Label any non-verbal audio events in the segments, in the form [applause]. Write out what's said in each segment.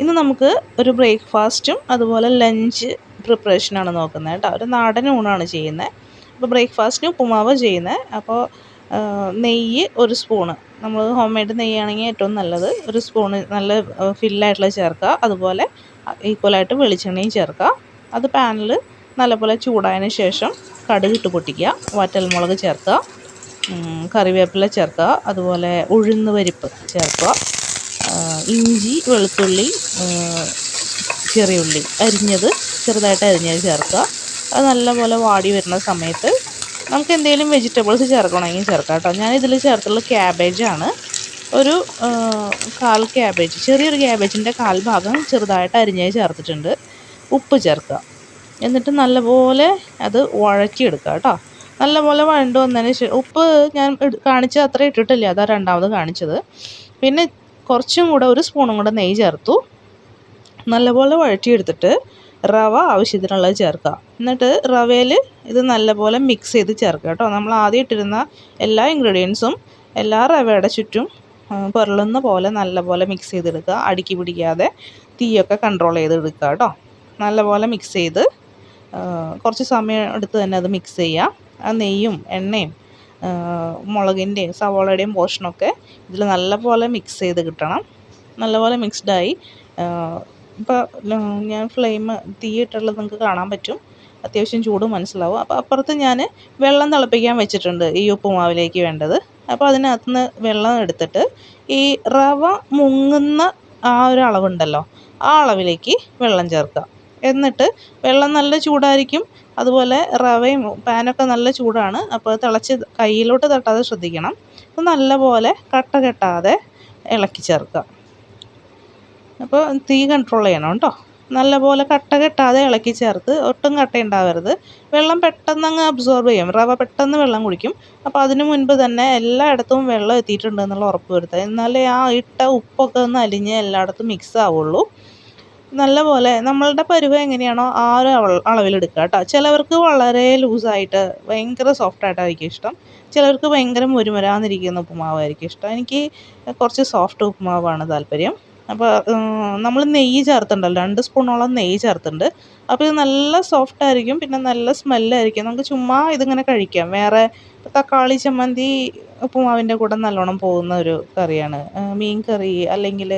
ഇന്ന് നമുക്ക് ഒരു ബ്രേക്ക്ഫാസ്റ്റും അതുപോലെ ലഞ്ച് പ്രിപ്പറേഷനാണ് നോക്കുന്നത് കേട്ടോ. ഒരു നാടൻ ഊണാണ് ചെയ്യുന്നത്. അപ്പോൾ ബ്രേക്ക്ഫാസ്റ്റിന് ഉപ്പുമാവ് ചെയ്യുന്നത്. അപ്പോൾ നെയ്യ് ഒരു സ്പൂണ്. നമ്മൾ ഹോം മെയ്ഡ് നെയ്യാണെങ്കിൽ ഏറ്റവും നല്ലത് ഒരു സ്പൂണ് നല്ല ഫില്ലായിട്ടുള്ള ചേർക്കുക. അതുപോലെ ഈക്വലായിട്ട് വെളിച്ചെണ്ണയും ചേർക്കുക. അത് പാനിൽ നല്ലപോലെ ചൂടായതിന് ശേഷം കടുക് ഇട്ട് പൊട്ടിക്കുക. വറ്റൽമുളക് ചേർക്കുക. കറിവേപ്പില ചേർക്കുക. അതുപോലെ ഉഴുന്ന് പരിപ്പ് ചേർക്കുക. ഇഞ്ചി വെളുത്തുള്ളി ചെറിയുള്ളി അരിഞ്ഞത് ചെറുതായിട്ട് അരിഞ്ഞത് ചേർക്കുക. അത് നല്ലപോലെ വാടി വരുന്ന സമയത്ത് നമുക്ക് എന്തെങ്കിലും വെജിറ്റബിൾസ് ചേർക്കണമെങ്കിൽ ചേർക്കാം കേട്ടോ. ഞാൻ ഇതിൽ ചേർത്തുള്ള ക്യാബേജാണ് ഒരു കാൽ ക്യാബേജ് ചെറിയൊരു ക്യാബേജിന്റെ കാൽ ഭാഗം ചെറുതായിട്ട് അരിഞ്ഞത് ചേർത്തിട്ടുണ്ട്. ഉപ്പ് ചേർക്കുക. എന്നിട്ട് നല്ലപോലെ അത് വഴക്കിയെടുക്കുക കേട്ടോ. നല്ലപോലെ വഴണ്ട് വന്നതിന് ശേഷം ഉപ്പ് ഞാൻ കാണിച്ച അത്ര ഇട്ടിട്ടില്ല. അതാ രണ്ടാമത് കാണിച്ചത്. പിന്നെ കുറച്ചും കൂടെ ഒരു സ്പൂണും കൂടെ നെയ്യ് ചേർത്തു. നല്ലപോലെ വഴറ്റിയെടുത്തിട്ട് റവ ആവശ്യത്തിനുള്ളത് ചേർക്കുക. എന്നിട്ട് റവയിൽ ഇത് നല്ലപോലെ മിക്സ് ചെയ്ത് ചേർക്കുക കേട്ടോ. നമ്മൾ ആദ്യം ഇട്ടിരുന്ന എല്ലാ ഇൻഗ്രീഡിയൻസും എല്ലാ റവയുടെ ചുറ്റും പൊരളുന്ന പോലെ നല്ലപോലെ മിക്സ് ചെയ്തെടുക്കുക. അടുക്കി പിടിക്കാതെ തീയൊക്കെ കൺട്രോൾ ചെയ്തെടുക്കുക കേട്ടോ. നല്ലപോലെ മിക്സ് ചെയ്ത് കുറച്ച് സമയം എടുത്ത് തന്നെ അത് മിക്സ് ചെയ്യുക. ആ നെയ്യും എണ്ണയും മുളകിന്റെയും സവോളയുടെയും പോർഷനൊക്കെ ഇതിൽ നല്ലപോലെ മിക്സ് ചെയ്ത് കിട്ടണം. നല്ലപോലെ മിക്സ്ഡായി ഇപ്പോൾ ഞാൻ ഫ്ലെയിം തീയിട്ടുള്ളത് നിങ്ങൾക്ക് കാണാൻ പറ്റും. അത്യാവശ്യം ചൂട് മനസ്സിലാവും. അപ്പോൾ അപ്പുറത്ത് ഞാൻ വെള്ളം തിളപ്പിക്കാൻ വെച്ചിട്ടുണ്ട് ഈ ഉപ്പുമാവിലേക്ക് വേണ്ടത്. അപ്പോൾ അതിനകത്ത് നിന്ന് വെള്ളം എടുത്തിട്ട് ഈ റവ മുങ്ങുന്ന ആ ഒരു അളവുണ്ടല്ലോ ആ അളവിലേക്ക് വെള്ളം ചേർക്കുക. എന്നിട്ട് വെള്ളം നല്ല ചൂടായിരിക്കും. അതുപോലെ റവയും പാനൊക്കെ നല്ല ചൂടാണ്. അപ്പോൾ തിളച്ച് കയ്യിലോട്ട് തട്ടാതെ ശ്രദ്ധിക്കണം. അപ്പോൾ നല്ലപോലെ കട്ട കെട്ടാതെ ഇളക്കി ചേർക്കുക. അപ്പോൾ തീ കൺട്രോൾ ചെയ്യണം കേട്ടോ. നല്ലപോലെ കട്ട കെട്ടാതെ ഇളക്കി ചേർത്ത് ഒട്ടും കട്ട ഉണ്ടാവരുത്. വെള്ളം പെട്ടെന്ന് അങ്ങ് അബ്സോർബ് ചെയ്യും. റവ പെട്ടെന്ന് വെള്ളം കുടിക്കും. അപ്പോൾ അതിന് മുൻപ് തന്നെ എല്ലായിടത്തും വെള്ളം എത്തിയിട്ടുണ്ട് എന്നുള്ള ഉറപ്പ് വരുത്തുക. എന്നാലേ ആ ഇട്ട ഉപ്പൊക്കെ ഒന്ന് അലിഞ്ഞ് എല്ലായിടത്തും മിക്സ് ആവുള്ളൂ. നല്ലപോലെ നമ്മളുടെ പരുവം എങ്ങനെയാണോ ആ ഒരു അളവിലെടുക്കുക കേട്ടോ. ചിലവർക്ക് വളരെ ലൂസായിട്ട് ഭയങ്കര സോഫ്റ്റായിട്ടായിരിക്കും ഇഷ്ടം. ചിലർക്ക് ഭയങ്കര മുരുമുരാന്നിരിക്കുന്ന ഉപ്പുമാവായിരിക്കും ഇഷ്ടം. എനിക്ക് കുറച്ച് സോഫ്റ്റ് ഉപ്പുമാവാണ് താല്പര്യം. അപ്പോൾ നമ്മൾ നെയ്യ് ചേർത്തിട്ടുണ്ടല്ലോ. രണ്ട് സ്പൂണോളം നെയ്യ് ചേർത്തിട്ടുണ്ട്. അപ്പോൾ ഇത് നല്ല സോഫ്റ്റ് ആയിരിക്കും. പിന്നെ നല്ല സ്മെല്ലായിരിക്കും നമുക്ക് ചുമ്മാ ഇതിങ്ങനെ കഴിക്കാം. വേറെ തക്കാളി ചമ്മന്തി ഉപ്പുമാവിന്റെ കൂടെ നല്ലോണം പോകുന്ന ഒരു കറിയാണ്. മീൻ കറി അല്ലെങ്കിൽ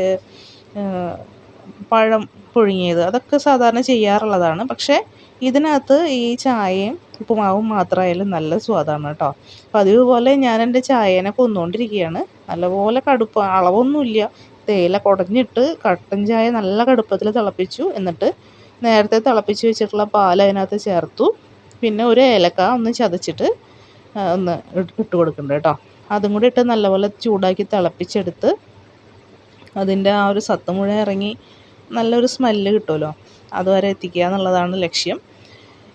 പഴം പുഴുങ്ങിയത്. അതൊക്കെ സാധാരണ ചെയ്യാറുള്ളതാണ്. പക്ഷേ ഇതിനകത്ത് ഈ ചായയും ഉപ്പുമാവും മാത്രമായാലും നല്ല സ്വാദാണ് കേട്ടോ. പതിവ് പോലെ ഞാൻ എന്റെ ചായേനെ കൊന്നുകൊണ്ടിരിക്കുകയാണ്. നല്ലപോലെ കടുപ്പ അളവൊന്നുമില്ല. തേയില കുടഞ്ഞിട്ട് കട്ടൻ ചായ നല്ല കടുപ്പത്തിൽ തിളപ്പിച്ചു. എന്നിട്ട് നേരത്തെ തിളപ്പിച്ച് വെച്ചിട്ടുള്ള പാൽ അതിനകത്ത് ചേർത്തു. പിന്നെ ഒരു ഏലക്ക ഒന്ന് ചതച്ചിട്ട് ഒന്ന് ഇട്ട് കൊടുക്കുന്നുണ്ട് കേട്ടോ. അതും കൂടി ഇട്ട് നല്ലപോലെ ചൂടാക്കി തിളപ്പിച്ചെടുത്ത് അതിന്റെ ആ ഒരു സത്ത് മുഴുവൻ ഇറങ്ങി നല്ലൊരു സ്മെല്ല് കിട്ടുമല്ലോ. അതുവരെ എത്തിക്കുക എന്നുള്ളതാണ് ലക്ഷ്യം.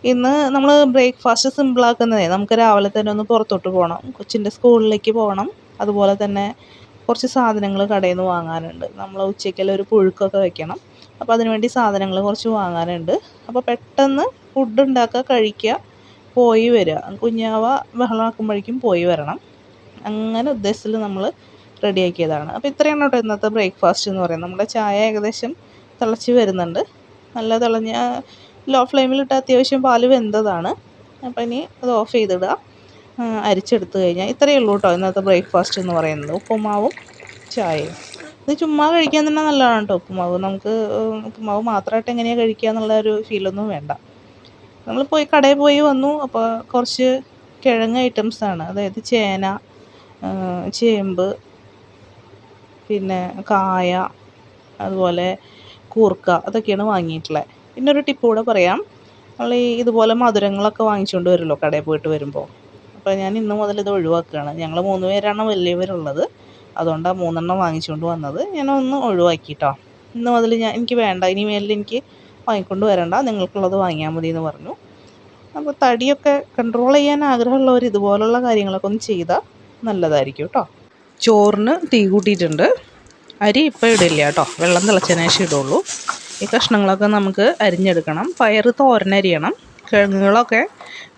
ഇന്ന് നമ്മൾ ബ്രേക്ക്ഫാസ്റ്റ് സിമ്പിളാക്കുന്നതേ നമുക്ക് രാവിലെ തന്നെ ഒന്ന് പുറത്തോട്ട് പോകണം. കൊച്ചിന്റെ സ്കൂളിലേക്ക് പോകണം. അതുപോലെ തന്നെ കുറച്ച് സാധനങ്ങൾ കടയിൽ നിന്ന് വാങ്ങാനുണ്ട്. നമ്മൾ ഉച്ചയ്ക്കെല്ലാം ഒരു പുഴുക്കൊക്കെ വെക്കണം. അപ്പോൾ അതിനുവേണ്ടി സാധനങ്ങൾ കുറച്ച് വാങ്ങാനുണ്ട്. അപ്പോൾ പെട്ടെന്ന് ഫുഡ് ഉണ്ടാക്കുക കഴിക്കുക പോയി വരിക. കുഞ്ഞാവ ബഹളമാക്കുമ്പോഴേക്കും പോയി വരണം. അങ്ങനെ ഉദ്ദേശത്തിൽ നമ്മൾ റെഡിയാക്കിയതാണ് അപ്പോൾ ഇത്രയാണ് കേട്ടോ ഇന്നത്തെ ബ്രേക്ക്ഫാസ്റ്റ് എന്ന് പറയുന്നത്. നമ്മുടെ ചായ ഏകദേശം തിളച്ച് വരുന്നുണ്ട്. നല്ല തിളഞ്ഞ ലോ ഫ്ലെയിമിലിട്ട് അത്യാവശ്യം പാൽ വെന്തതാണ്. അപ്പം ഇനി അത് ഓഫ് ചെയ്തിടുക അരിച്ചെടുത്ത് കഴിഞ്ഞാൽ ഇത്രയേ ഉള്ളൂ കേട്ടോ ഇന്നത്തെ ബ്രേക്ക്ഫാസ്റ്റ് എന്ന് പറയുന്നത്. ഉപ്പുമാവും ചായയും. ഇത് ചുമ്മാ കഴിക്കാൻ തന്നെ നല്ലതാണ് കേട്ടോ ഉപ്പുമാവ്. നമുക്ക് ഉപ്പുമാവ് മാത്രമായിട്ട് എങ്ങനെയാണ് കഴിക്കുക എന്നുള്ള ഒരു ഫീലൊന്നും വേണ്ട. നമ്മൾ പോയി കടയിൽ പോയി വന്നു. അപ്പോൾ കുറച്ച് കിഴങ്ങ് ഐറ്റംസാണ് അതായത് ചേന ചേമ്പ് പിന്നെ കായ അതുപോലെ കൂർക്ക അതൊക്കെയാണ് വാങ്ങിയിട്ടുള്ളത് പിന്നെ ഒരു ടിപ്പ് കൂടെ പറയാം. നമ്മൾ ഈ ഇതുപോലെ മധുരങ്ങളൊക്കെ വാങ്ങിച്ചുകൊണ്ട് വരുമല്ലോ കടയിൽ പോയിട്ട് വരുമ്പോൾ അപ്പോൾ ഞാൻ ഇന്ന് മുതൽ ഇത് ഒഴിവാക്കുകയാണ്. ഞങ്ങൾ മൂന്ന് പേരാണ് വലിയവരുള്ളത്. അതുകൊണ്ടാണ് മൂന്നെണ്ണം വാങ്ങിച്ചുകൊണ്ട് വന്നത്. ഞാൻ ഒന്ന് ഒഴിവാക്കി കേട്ടോ ഇന്ന് മുതൽ ഞാൻ എനിക്ക് വേണ്ട. ഇനി മേലിൽ എനിക്ക് വാങ്ങിക്കൊണ്ട് വരണ്ട. നിങ്ങൾക്കുള്ളത് വാങ്ങിയാൽ മതി എന്ന് പറഞ്ഞു. അപ്പോൾ തടിയൊക്കെ കൺട്രോൾ ചെയ്യാൻ ആഗ്രഹമുള്ളവർ ഇതുപോലുള്ള കാര്യങ്ങളൊക്കെ ഒന്ന് ചെയ്താൽ നല്ലതായിരിക്കും കേട്ടോ. ചോറിന് തീ കൂട്ടിയിട്ടുണ്ട്. അരി ഇപ്പോൾ ഇടില്ല കേട്ടോ. വെള്ളം തിളച്ചതിന് ശേഷം ഇടുള്ളൂ. ഈ കഷ്ണങ്ങളൊക്കെ നമുക്ക് അരിഞ്ഞെടുക്കണം. പയർ തോരനരിയണം കിഴങ്ങുകളൊക്കെ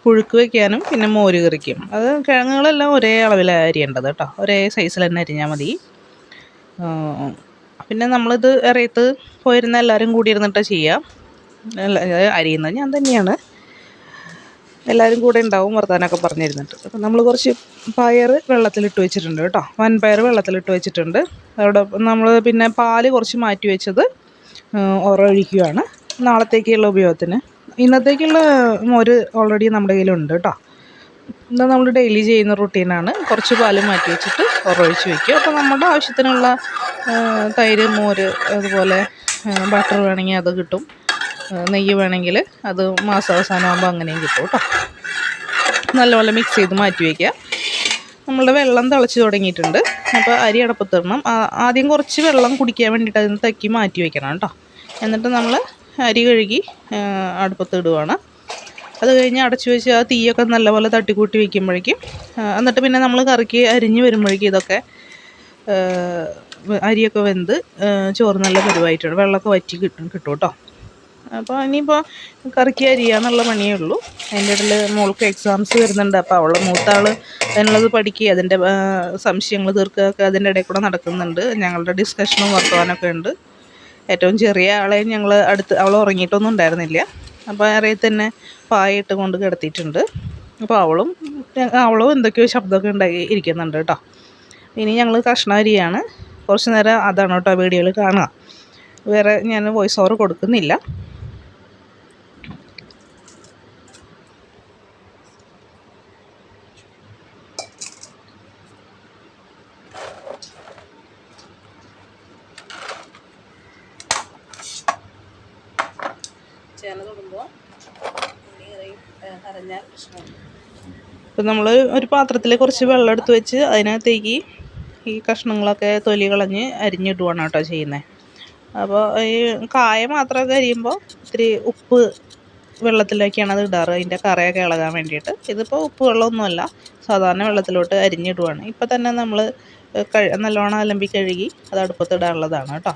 പുഴുക്ക് വയ്ക്കാനും പിന്നെ മോര് കറിക്കും. അത് കിഴങ്ങുകളെല്ലാം ഒരേ അളവിലാണ് അരിയേണ്ടത് കേട്ടോ. ഒരേ സൈസിൽ തന്നെ അരിഞ്ഞാൽ മതി. പിന്നെ നമ്മളിത് ഇറയത്ത് പോയിരുന്ന എല്ലാവരും കൂടി ഇരുന്നിട്ട് ചെയ്യാം. അരിയുന്നത് ഞാൻ തന്നെയാണ്. എല്ലാവരും കൂടെ ഉണ്ടാവും വർത്താനമൊക്കെ പറഞ്ഞിരുന്നിട്ട്. അപ്പം നമ്മൾ കുറച്ച് പയർ വെള്ളത്തിലിട്ട് വെച്ചിട്ടുണ്ട് കേട്ടോ. വൻപയർ വെള്ളത്തിലിട്ട് വെച്ചിട്ടുണ്ട്. അവിടെ നമ്മൾ പിന്നെ പാൽ കുറച്ച് മാറ്റി വെച്ചത് ഉറൊഴിക്കുകയാണ് നാളത്തേക്കുള്ള ഉപയോഗത്തിന്. ഇന്നത്തേക്കുള്ള മോര് ഓൾറെഡി നമ്മുടെ കയ്യിലുണ്ട് കേട്ടോ. ഇത് നമ്മൾ ഡെയിലി ചെയ്യുന്ന റുട്ടീനാണ് കുറച്ച് പാൽ മാറ്റി വെച്ചിട്ട് ഉറൊഴിച്ച് വയ്ക്കും അപ്പോൾ നമ്മുടെ ആവശ്യത്തിനുള്ള തൈര് മോര് അതുപോലെ ബട്ടർ വേണമെങ്കിൽ അത് കിട്ടും. നെയ്യ് വേണമെങ്കിൽ അത് മാസാവസാനമാകുമ്പോൾ അങ്ങനെയും കിട്ടും കേട്ടോ. നല്ലപോലെ മിക്സ് ചെയ്ത് മാറ്റി വയ്ക്കുക നമ്മളുടെ വെള്ളം തിളച്ച് തുടങ്ങിയിട്ടുണ്ട്. അപ്പോൾ അരി അടപ്പത്തിടണം. ആദ്യം കുറച്ച് വെള്ളം കുടിക്കാൻ വേണ്ടിയിട്ട് അതിന് തക്കി മാറ്റി വയ്ക്കണം കേട്ടോ. എന്നിട്ട് നമ്മൾ അരി കഴുകി അടുപ്പത്തിടുവാണ്. അത് കഴിഞ്ഞ് അടച്ചു വെച്ച് ആ തീയൊക്കെ നല്ലപോലെ തട്ടിക്കൂട്ടി വെക്കുമ്പോഴേക്കും ആ, എന്നിട്ട് പിന്നെ നമ്മൾ കറിക്ക് അരിഞ്ഞ് വരുമ്പോഴേക്കും ഇതൊക്കെ അരിയൊക്കെ വെന്ത് ചോറ് നല്ല പരുവായിട്ടുണ്ട് വെള്ളമൊക്കെ വറ്റി കിട്ടും കിട്ടും കേട്ടോ. അപ്പോൾ ഇനിയിപ്പോൾ കറിക്ക് അരിയാന്നുള്ള പണിയേ ഉള്ളൂ. അതിന്റെ ഇടയിൽ മോൾക്ക് എക്സാംസ് വരുന്നുണ്ട്. അപ്പോൾ അവളെ മൂത്ത ആൾ അതിനുള്ളത് പഠിക്കുക അതിന്റെ സംശയങ്ങൾ തീർക്കുകയൊക്കെ അതിന്റെ ഇടയിൽ കൂടെ നടക്കുന്നുണ്ട്. ഞങ്ങളുടെ ഡിസ്കഷനും വർത്തമാനമൊക്കെ ഉണ്ട്. ഏറ്റവും ചെറിയ ആളെ ഞങ്ങൾ അടുത്ത് അവൾ ഉറങ്ങിയിട്ടൊന്നും ഉണ്ടായിരുന്നില്ല. അപ്പോൾ അറിയ തന്നെ പായിട്ട് കൊണ്ട് കിടത്തിയിട്ടുണ്ട്. അപ്പോൾ അവളും അവളും എന്തൊക്കെയോ ശബ്ദമൊക്കെ ഉണ്ടാക്കി ഇരിക്കുന്നുണ്ട് കേട്ടോ. ഇനി ഞങ്ങൾ കഷ്ണ അരിയാണ്. കുറച്ച് നേരം അതാണ് കേട്ടോ വീഡിയോയിൽ കാണുക. വേറെ ഞാൻ വോയിസ് ഓവർ കൊടുക്കുന്നില്ല. ഇപ്പം നമ്മൾ ഒരു പാത്രത്തിൽ കുറച്ച് വെള്ളം എടുത്ത് വെച്ച് അതിനകത്തേക്ക് ഈ കഷ്ണങ്ങളൊക്കെ തൊലി കളഞ്ഞ് അരിഞ്ഞിടുവാണ് കേട്ടോ ചെയ്യുന്നത് അപ്പോൾ ഈ കായ മാത്രമൊക്കെ അരിയുമ്പോൾ ഇത്തിരി ഉപ്പ് വെള്ളത്തിലേക്കാണ് അത് ഇടാറ്. അതിന്റെ കറയൊക്കെ ഇളകാൻ വേണ്ടിയിട്ട്. ഇതിപ്പോൾ ഉപ്പ് വെള്ളമൊന്നുമല്ല. സാധാരണ വെള്ളത്തിലോട്ട് അരിഞ്ഞിടുവാണ്. ഇപ്പം തന്നെ നമ്മൾ നല്ലോണം അലമ്പി കഴുകി അത് അടുപ്പത്തിടാനുള്ളതാണ് കേട്ടോ.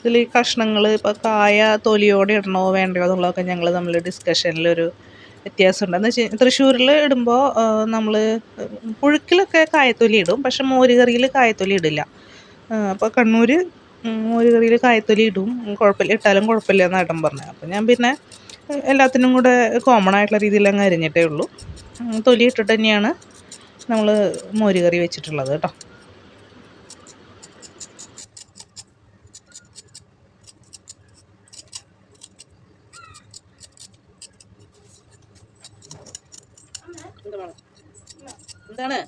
ഇതിൽ ഈ കഷ്ണങ്ങൾ ഇപ്പോൾ കായ തൊലിയോടെ ഇടണോ വേണ്ടയോ എന്നുള്ളതൊക്കെ ഞങ്ങൾ നമ്മൾ ഡിസ്കഷനിലൊരു വ്യത്യാസമുണ്ട്. എന്ന് വെച്ചാൽ തൃശ്ശൂരിൽ ഇടുമ്പോൾ നമ്മൾ പുഴുക്കിലൊക്കെ കായത്തൊലി ഇടും പക്ഷെ മോരുകറിയിൽ കായത്തൊലി ഇടില്ല. അപ്പോൾ കണ്ണൂർ മോരുകറിയിൽ കായത്തൊലി ഇടും. കുഴപ്പമില്ല ഇട്ടാലും കുഴപ്പമില്ല എന്ന് ഏട്ടൻ പറഞ്ഞത് അപ്പോൾ ഞാൻ പിന്നെ എല്ലാത്തിനും കൂടെ കോമൺ ആയിട്ടുള്ള രീതിയിൽ അങ്ങ് അരിഞ്ഞിട്ടേ ഉള്ളൂ. തൊലി ഇട്ടിട്ട് തന്നെയാണ് നമ്മൾ മോരുകറി വെച്ചിട്ടുള്ളത് കേട്ടോ. എന്താണ്?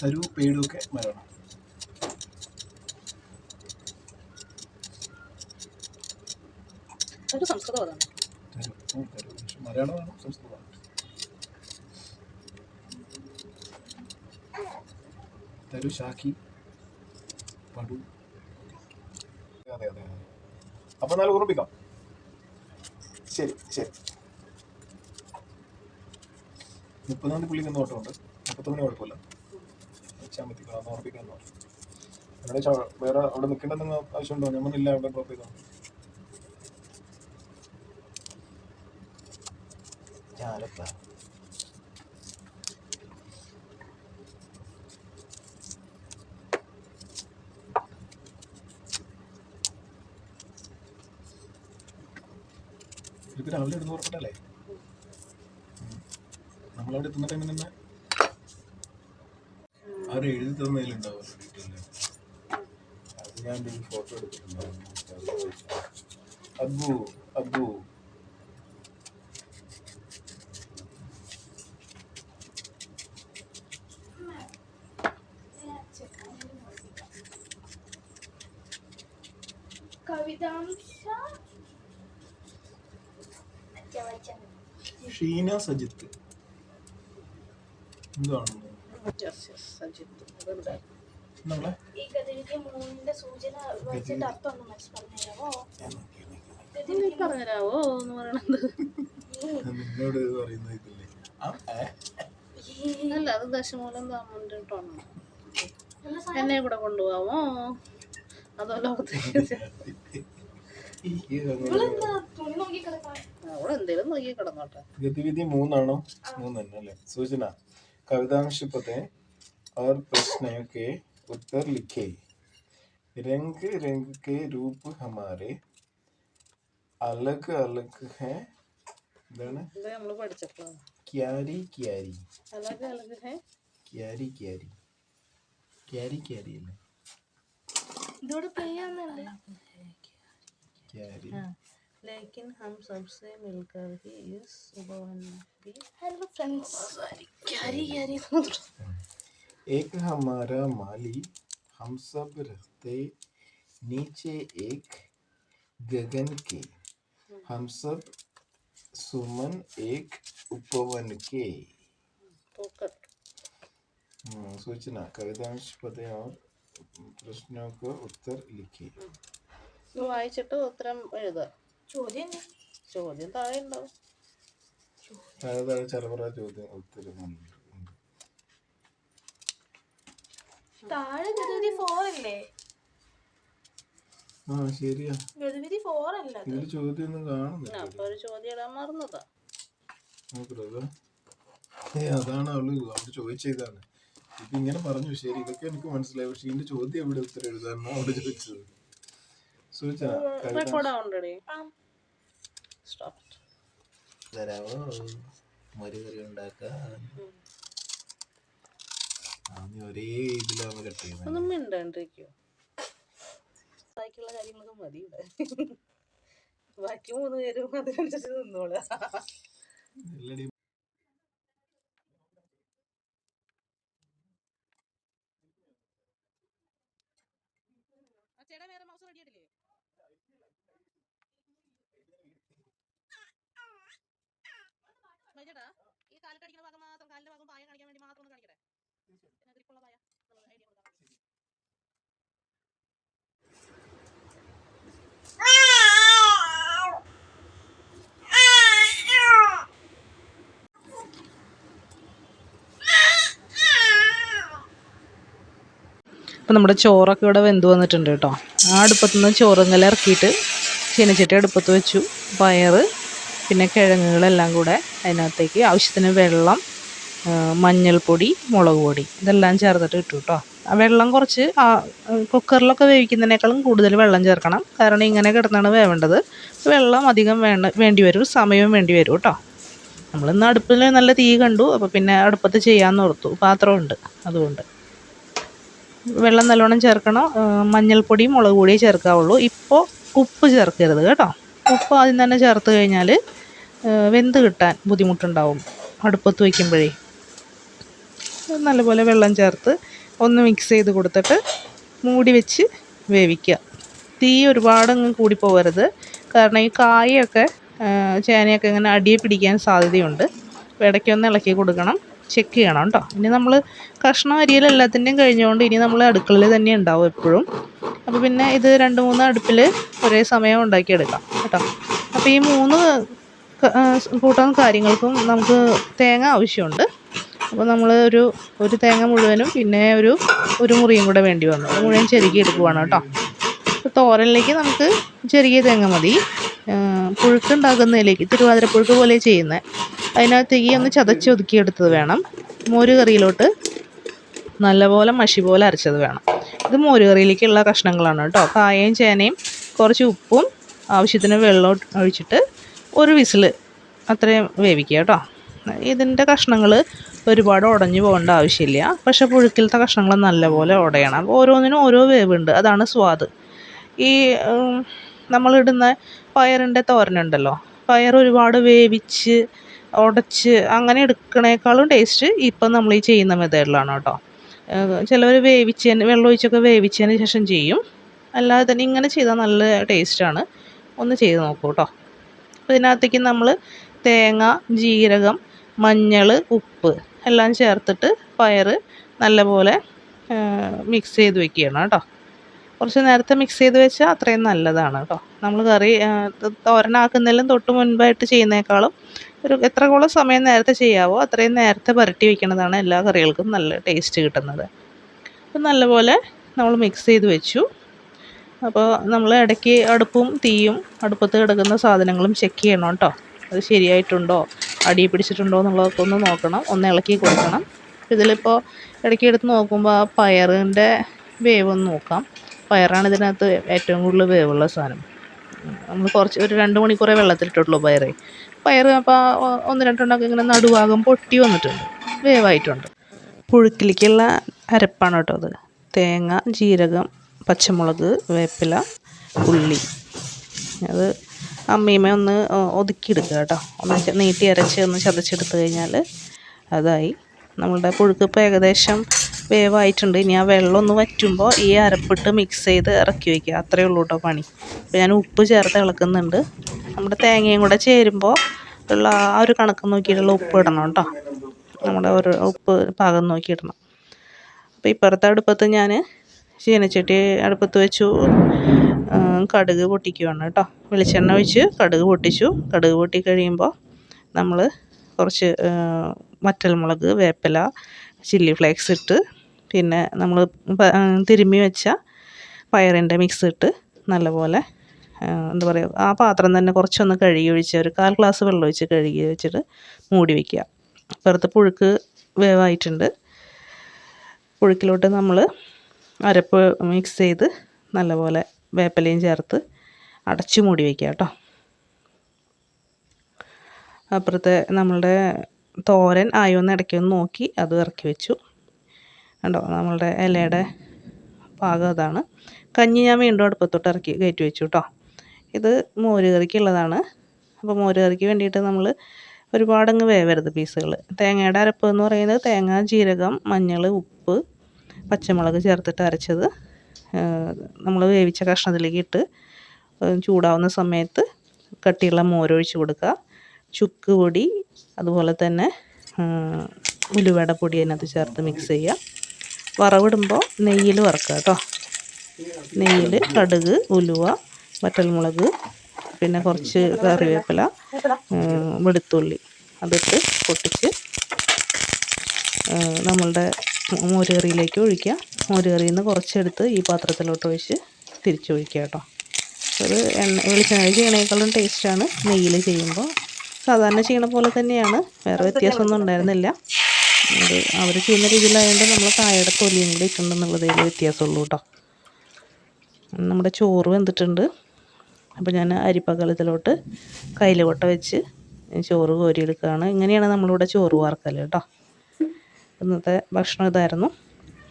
സംസ്കൃതമാണ് ഓപ്ഷൻസ് ഒക്കെ മരണം. മലയാളമാണ് സംസ്കൃതമാണ് തരു ശാഖി പടു. അതെ അതെ അപ്പൊ എന്നാലും ഉറപ്പിക്കാം ശരി ശരി. മുപ്പതാം തീയതി പുള്ളിക്ക് ഉണ്ട് മുപ്പത്തൊന്നിന് കുഴപ്പമില്ല. വെച്ചാൽ മതി അന്ന് ഉറപ്പിക്കാൻ അവിടെ വേറെ അവിടെ നിൽക്കേണ്ടെന്ന് ആവശ്യമുണ്ടോ? ഞമ്മന്നില്ല അവിടെ ഡ്രോപ്പ് ചെയ്തോ? ഞാനല്ല രാവിലെ എടുത്ത് ഓർക്കണ്ടല്ലേ നമ്മളവിടെ എത്തുന്ന ടൈമിൽ തന്നെ അവർ എഴുതി തന്നതിലുണ്ടാവും ഡീറ്റെയിൽ അത് ഞാൻ ഫോട്ടോ എടുത്തിട്ടുണ്ടാവും അബ്ബു അബ്ബു. ഷീന സജിത്ത്. എന്താണ് നമ്മളെ? പറഞ്ഞുതരാവോ എന്ന് പറയണത്? നിന്നോട് ഇത് പറയുന്നത് ഇതില്ലേ അല്ല അത് ദശമൂലം താമണ്ടിട്ടാണ് എന്നെ കൂടെ കൊണ്ടുപോവാമോ അതോ ലോകത്തേക്ക് [laughs] ഈ അങ്ങനെ ഇവളെന്താ തുണി നോക്കി കിടക്കാൻ അവിടെ എന്തേലും നോക്കി കിടന്നോട്ടെ गतिविधि मून आनो मून अनले सूचना कवितांश पते और प्रश्नों के उत्तर लिखे रंग रंग के रूप हमारे अलग अलग हैं എന്താണ് ഇത് നമ്മൾ പഠിച്ചിട്ടുള്ളത് ക്യാരി ക്യാരി അലഗ് അലഗ് ഹേ ക്യാരി ക്യാരി ക്യാരി ക്യാരി അല്ലേ ഇതോടെ പ്ലേ ചെയ്യുന്നല്ലേ किया है हाँ, लेकिन हम सबसे मिलकर ही इस सुबह भी हेलो फ्रेंड्स सॉरी क्यारी क्यारी एक हमारा माली हम सब रहते नीचे एक गगन के। हम सब सुमन एक उपवन के। हम्म, सूचना कवितांश पदे और प्रश्नों का उत्तर लिखिए। വായിച്ചിട്ട് ഉത്തരം എഴുതുക ചോദ്യം ചോദ്യം താഴെ ഉണ്ടാവും. താഴെ താഴെ ചെറുപ്ര ചോദ്യം ഉത്തരം ഉണ്ട്. താഴെ ഗതിവിധി ഫോർ അല്ലേ? ആ ശരിയാ. ഗതിവിധി ഫോർ അല്ല അത്. ഇതിൽ ചോദ്യം ഒന്നും കാണുന്നില്ല അപ്പൊ ഒരു ചോദ്യം ഇടാൻ മറന്നതാ. ഏ അതാണ് അവൾ അവിടെ ചോദിച്ചതാണ്. ഇപ്പൊ ഇങ്ങനെ പറഞ്ഞു ശരി ഇതൊക്കെ എനിക്ക് മനസ്സിലായി. പക്ഷെ ഇതിന്റെ ചോദ്യം എവിടെ ഉത്തരം എഴുതാനോ അവിടെ ചോദിച്ചത്? സൂചന റെക്കോർഡ്. സ്റ്റോപ്പ് തരാമോ മരുകറി ഉണ്ടാക്കാൻ ആ, നീ ഒരേ ഇതിലാവുമ്പോ കട്ട് ചെയ്യുന്നത് ഒന്നും മിണ്ടാണ്ടിരിക്കോ. ബാക്കിയുള്ള കാര്യങ്ങളൊക്കെ മതി ബാക്കി മൂന്ന് പേരും അതിനനുസരിച്ച് നിന്നോളാം. കാലിട്ടടിക്കുന്ന ഭാഗം മാത്രം കാലിന്റെ ഭാഗം പായ കാണിക്കാൻ വേണ്ടി മാത്രം ഒന്ന് കാണിക്കട്ടെ? പിന്നെ ഗ്രിപ്പുള്ള പായ. നമ്മൾ ഐഡിയ കൊടുക്കാം. അപ്പം നമ്മുടെ ചോറൊക്കെ ഇവിടെ വെന്ത് വന്നിട്ടുണ്ട് കേട്ടോ. ആ അടുപ്പത്തു നിന്ന് ചോറുങ്ങല ഇറക്കിയിട്ട് ചീനച്ചട്ടി അടുപ്പത്ത് വെച്ചു പയറ് പിന്നെ കിഴങ്ങുകളെല്ലാം കൂടെ അതിനകത്തേക്ക് ആവശ്യത്തിന് വെള്ളം മഞ്ഞൾപ്പൊടി മുളക് പൊടി ഇതെല്ലാം ചേർത്തിട്ട് ഇട്ടു കേട്ടോ വെള്ളം കുറച്ച് കുക്കറിലൊക്കെ വേവിക്കുന്നതിനേക്കാളും കൂടുതൽ വെള്ളം ചേർക്കണം. കാരണം ഇങ്ങനെ കിടന്നാണ് വേവേണ്ടത്. വെള്ളം അധികം വേണ്ട വേണ്ടി വരും സമയവും വേണ്ടി വരും കേട്ടോ നമ്മളിന്ന് അടുപ്പിൽ നല്ല തീ കണ്ടു അപ്പോൾ പിന്നെ അടുപ്പത്ത് ചെയ്യാമെന്ന് ഓർത്തു. പാത്രമുണ്ട് അതുകൊണ്ട്. വെള്ളം നല്ലോണം ചേർക്കണം. മഞ്ഞൾപ്പൊടി മുളക് പൊടിയും ചേർക്കാവുള്ളൂ. ഇപ്പോൾ ഉപ്പ് ചേർക്കരുത് കേട്ടോ. ഉപ്പ് ആദ്യം തന്നെ ചേർത്ത് കഴിഞ്ഞാൽ വെന്ത് കിട്ടാൻ ബുദ്ധിമുട്ടുണ്ടാവും. അടുപ്പത്ത് വയ്ക്കുമ്പോഴേ നല്ലപോലെ വെള്ളം ചേർത്ത് ഒന്ന് മിക്സ് ചെയ്ത് കൊടുത്തിട്ട് മൂടി വെച്ച് വേവിക്കുക. തീ ഒരുപാടങ്ങ് കൂടിപ്പോകരുത് കാരണം ഈ കായൊക്കെ ആ, ചേനയൊക്കെ ഇങ്ങനെ അടിയെ പിടിക്കാൻ സാധ്യതയുണ്ട്. ഇടയ്ക്കൊന്ന് ഇളക്കി കൊടുക്കണം. ചെക്ക് ചെയ്യണം കേട്ടോ. ഇനി നമ്മൾ കഷ്ണം അരിയിൽ എല്ലാത്തിന്റെയും കഴിഞ്ഞുകൊണ്ട് ഇനി നമ്മൾ അടുക്കളയിൽ തന്നെ ഉണ്ടാവും എപ്പോഴും. അപ്പോൾ പിന്നെ ഇത് രണ്ട് മൂന്ന് അടുപ്പിൽ ഒരേ സമയം ഉണ്ടാക്കിയെടുക്കാം കേട്ടോ. അപ്പോൾ ഈ മൂന്ന് ക- ആ, കൂട്ടം കാര്യങ്ങൾക്കും നമുക്ക് തേങ്ങ ആവശ്യമുണ്ട്. അപ്പോൾ നമ്മൾ ഒരു ഒരു തേങ്ങ മുഴുവനും പിന്നെ ഒരു ഒരു മുറിയും കൂടെ വേണ്ടി വന്നു. അത് മുഴുവൻ ചെരുക്കി എടുക്കുവാണ് കേട്ടോ. അപ്പോൾ തോരനിലേക്ക് നമുക്ക് ചെറിയ തേങ്ങ മതി. പുഴുക്ക് തിരുവാതിര പുഴുക്ക് പോലെ ചെയ്യുന്നത് അതിനകത്തേക്ക് ഒന്ന് ചതച്ച് ഒതുക്കിയെടുത്തത് വേണം. മോര് കറിയിലോട്ട് നല്ലപോലെ മഷി പോലെ അരച്ചത് വേണം. ഇത് മോര് കറിയിലേക്കുള്ള കഷ്ണങ്ങളാണ് കേട്ടോ. കായയും ചേനയും കുറച്ച് ഉപ്പും ആവശ്യത്തിന് വെള്ളം ഒഴിച്ചിട്ട് ഒരു വിസിൽ അത്രയും വേവിക്കുക കേട്ടോ. ഇതിന്റെ കഷ്ണങ്ങൾ ഒരുപാട് ഉടഞ്ഞു പോകേണ്ട ആവശ്യമില്ല. പക്ഷേ പുഴുക്കിലത്തെ കഷ്ണങ്ങൾ നല്ലപോലെ ഉടയണം. ഓരോന്നിനും ഓരോ വേവുണ്ട്. അതാണ് സ്വാദ്. ഈ നമ്മളിടുന്ന പയറിന്റെ തോരനുണ്ടല്ലോ. പയർ ഒരുപാട് വേവിച്ച് ഉടച്ച് അങ്ങനെ എടുക്കണേക്കാളും ടേസ്റ്റ് ഇപ്പം നമ്മൾ ഈ ചെയ്യുന്ന മെത്തേഡിലാണ് കേട്ടോ. ചിലവർ വേവിച്ചതിന് വെള്ളം ഒഴിച്ചൊക്കെ വേവിച്ചതിന് ശേഷം ചെയ്യും. അല്ലാതെ തന്നെ ഇങ്ങനെ ചെയ്താൽ നല്ല ടേസ്റ്റാണ്. ഒന്ന് ചെയ്ത് നോക്കൂ കേട്ടോ. ഇതിനകത്തേക്ക് നമ്മൾ തേങ്ങ ജീരകം മഞ്ഞൾ ഉപ്പ് എല്ലാം ചേർത്തിട്ട് പയർ നല്ലപോലെ മിക്സ് ചെയ്ത് വെക്കുകയാണ് കേട്ടോ. കുറച്ച് നേരത്തെ മിക്സ് ചെയ്ത് വെച്ചാൽ അത്രയും നല്ലതാണ് കേട്ടോ. നമ്മൾ കറി തോരനാക്കുന്നതിലും തൊട്ട് മുൻപായിട്ട് ചെയ്യുന്നേക്കാളും ഒരു എത്ര കൂടെ സമയം നേരത്തെ ചെയ്യാവോ അത്രയും നേരത്തെ പുരട്ടി വെക്കുന്നതാണ് എല്ലാ കറികൾക്കും നല്ല ടേസ്റ്റ് കിട്ടുന്നത്. അപ്പം നല്ലപോലെ നമ്മൾ മിക്സ് ചെയ്ത് വെച്ചു. അപ്പോൾ നമ്മൾ ഇടയ്ക്ക് അടുപ്പും തീയും അടുപ്പത്ത് കിടക്കുന്ന സാധനങ്ങളും ചെക്ക് ചെയ്യണം കേട്ടോ അത് ശരിയായിട്ടുണ്ടോ? അടി പിടിച്ചിട്ടുണ്ടോ എന്നുള്ളതൊക്കെ ഒന്ന് നോക്കണം. ഒന്ന് ഇളക്കി കൊടുക്കണം. ഇതിലിപ്പോൾ ഇടയ്ക്ക് എടുത്ത് നോക്കുമ്പോൾ ആ പയറിന്റെ വേവ് ഒന്ന് നോക്കാം. പയറാണ് ഇതിനകത്ത് ഏറ്റവും കൂടുതൽ വേവുള്ള സാധനം. നമ്മൾ കുറച്ച് ഒരു രണ്ട് മണിക്കൂറേ വെള്ളത്തിലിട്ടുള്ളൂ പയറേ. പയർ അപ്പോൾ ഒന്ന് രണ്ടെണ്ണമൊക്കെ ഇങ്ങനെ നടുഭാഗം പൊട്ടി വന്നിട്ടുണ്ട്. വേവായിട്ടുണ്ട്. പുഴുക്കിലേക്കുള്ള അരപ്പാണ് കേട്ടോ അത്. തേങ്ങ ജീരകം പച്ചമുളക് വേപ്പില ഉള്ളി. അത് അമ്മീമ ഒന്ന് ഒതുക്കിയെടുക്കുക കേട്ടോ. ഒന്ന് നീട്ടി അരച്ച് ഒന്ന് ചതച്ചെടുത്ത് കഴിഞ്ഞാൽ അതായി. നമ്മളുടെ പുഴുക്ക് ഇപ്പോൾ ഏകദേശം വേവായിട്ടുണ്ട്. ഇനി ആ വെള്ളം ഒന്ന് വറ്റുമ്പോൾ ഈ അരപ്പിട്ട് മിക്സ് ചെയ്ത് ഇറക്കി വയ്ക്കുക അത്രയേ ഉള്ളൂ കേട്ടോ പണി. അപ്പോൾ ഞാൻ ഉപ്പ് ചേർത്ത് ഇളക്കുന്നുണ്ട്. നമ്മുടെ തേങ്ങയും കൂടെ ചേരുമ്പോൾ ഉള്ള ആ ഒരു കണക്ക് നോക്കിയിട്ടുള്ള ഉപ്പ് ഇടണം കേട്ടോ. നമ്മുടെ ഒരു ഉപ്പ് പാകം നോക്കി ഇടണം അപ്പോൾ ഇപ്പുറത്തെ അടുപ്പത്ത് ഞാൻ ചീനച്ചട്ടി അടുപ്പത്ത് വെച്ചു. കടുക് പൊട്ടിക്കുവാണ് കേട്ടോ. വെളിച്ചെണ്ണ ഒഴിച്ച് കടുക് പൊട്ടിച്ചു. കടുക് പൊട്ടി കഴിയുമ്പോൾ നമ്മൾ കുറച്ച് വറ്റൽമുളക് വേപ്പില ചില്ലി ഫ്ലേക്സ് ഇട്ട് പിന്നെ നമ്മൾ തിരുമ്മി വെച്ച പയറിന്റെ മിക്സ് ഇട്ട് നല്ലപോലെ എന്താ പറയുക ആ പാത്രം തന്നെ കുറച്ചൊന്ന് കഴുകി ഒഴിച്ച് ഒരു കാൽ ഗ്ലാസ് വെള്ളം ഒഴിച്ച് കഴുകി വെച്ചിട്ട് മൂടി വയ്ക്കുക പുറത്ത് പുഴുക്ക് വേവായിട്ടുണ്ട്. പുഴുക്കിലോട്ട് നമ്മൾ അരപ്പ് മിക്സ് ചെയ്ത് നല്ലപോലെ വേപ്പിലയും ചേർത്ത് അടച്ചു മൂടി വയ്ക്കുക കേട്ടോ. അപ്പുറത്തെ നമ്മളുടെ തോരൻ ആയോന്ന് ഇടയ്ക്കൊന്ന് നോക്കി അത് ഇറക്കി വെച്ചു. കണ്ടോ? നമ്മളുടെ ഇലയുടെ പാകം അതാണ്. കഞ്ഞി ഞാൻ വീണ്ടും അടുപ്പത്തോട്ട് ഇറക്കി കയറ്റി വെച്ചു കേട്ടോ. ഇത് മോരുകറിക്കുള്ളതാണ് അപ്പോൾ മോരുകറിക്ക് വേണ്ടിയിട്ട് നമ്മൾ ഒരുപാടങ്ങ് വേവരുത് പീസുകൾ തേങ്ങയുടെ അരപ്പ് എന്ന് പറയുന്നത് തേങ്ങ ജീരകം മഞ്ഞൾ ഉപ്പ് പച്ചമുളക് ചേർത്തിട്ട് അരച്ചത് നമ്മൾ വേവിച്ച കഷ്ണത്തിലേക്ക് ഇട്ട് ചൂടാവുന്ന സമയത്ത് കട്ടിയുള്ള മോരൊഴിച്ച് കൊടുക്കുക. ചുക്ക് പൊടി അതുപോലെ തന്നെ ഉലുവേട പൊടി അതിനകത്ത് ചേർത്ത് മിക്സ് ചെയ്യുക. വറവിടുമ്പോൾ നെയ്യിൽ വറക്കുക കേട്ടോ. നെയ്യിൽ കടുക് ഉലുവ വറ്റൽമുളക് പിന്നെ കുറച്ച് കറിവേപ്പില വെളുത്തുള്ളി. അതിട്ട് പൊട്ടിച്ച് നമ്മളുടെ മോര് കറിയിലേക്ക് ഒഴിക്കുക. മോരുകറിയിൽ നിന്ന് കുറച്ചെടുത്ത് ഈ പാത്രത്തിലോട്ട് ഒഴിച്ച് തിരിച്ചൊഴിക്കുക കേട്ടോ. അത് എണ്ണ വെളിച്ചെണ്ണ ചെയ്യണേക്കാളും ടേസ്റ്റാണ് നെയ്യിൽ ചെയ്യുമ്പോൾ സാധാരണ ചെയ്യണ പോലെ തന്നെയാണ്. വേറെ വ്യത്യാസമൊന്നും ഉണ്ടായിരുന്നില്ല. അത് അവർ ചെയ്യുന്ന രീതിയിലായതുകൊണ്ട് നമ്മൾ കായയുടെ തൊലിയും കൂടി ഇട്ടുണ്ടെന്നുള്ളതേ വ്യത്യാസമുള്ളൂ കേട്ടോ. നമ്മുടെ ചോറ് വെന്തിട്ടുണ്ട്. അപ്പോൾ ഞാൻ അരിപ്പകലത്തിലോട്ട് കയ്യിലുകൊട്ട വെച്ച് ചോറ് കോരിയെടുക്കുകയാണ്. ഇങ്ങനെയാണ് നമ്മളിവിടെ ചോറ് വാർക്കൽ കേട്ടോ. ഇന്നത്തെ ഭക്ഷണം ഇതായിരുന്നു.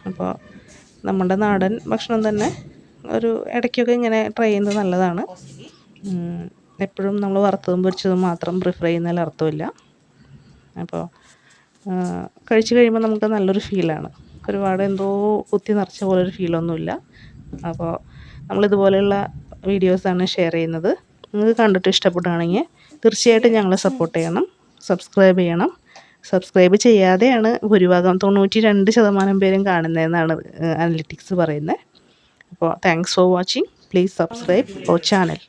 അപ്പോൾ നമ്മുടെ നാടൻ ഭക്ഷണം തന്നെ ഒരു ഇടയ്ക്കൊക്കെ ഇങ്ങനെ ട്രൈ ചെയ്യുന്നത് നല്ലതാണ്. എപ്പോഴും നമ്മൾ വറുത്തതും പൊരിച്ചതും മാത്രം പ്രിഫർ ചെയ്യുന്നതിൽ അർത്ഥമില്ല. അപ്പോൾ കഴിച്ചു കഴിയുമ്പോൾ നമുക്ക് നല്ലൊരു ഫീലാണ് ഒരുപാട് എന്തോ കുത്തി നിറച്ച പോലെ ഒരു ഫീലൊന്നുമില്ല അപ്പോൾ നമ്മളിതുപോലെയുള്ള വീഡിയോസാണ് ഷെയർ ചെയ്യുന്നത്. നിങ്ങൾക്ക് കണ്ടിട്ട് ഇഷ്ടപ്പെടുകയാണെങ്കിൽ തീർച്ചയായിട്ടും ഞങ്ങളെ സപ്പോർട്ട് ചെയ്യണം. സബ്സ്ക്രൈബ് ചെയ്യണം. സബ്സ്ക്രൈബ് ചെയ്യാതെയാണ് ഭൂരിഭാഗം തൊണ്ണൂറ്റി രണ്ട് ശതമാനം പേരും കാണുന്നതെന്നാണ് അനലിറ്റിക്സ് പറയുന്നത്. അപ്പോൾ thanks for watching please subscribe our channel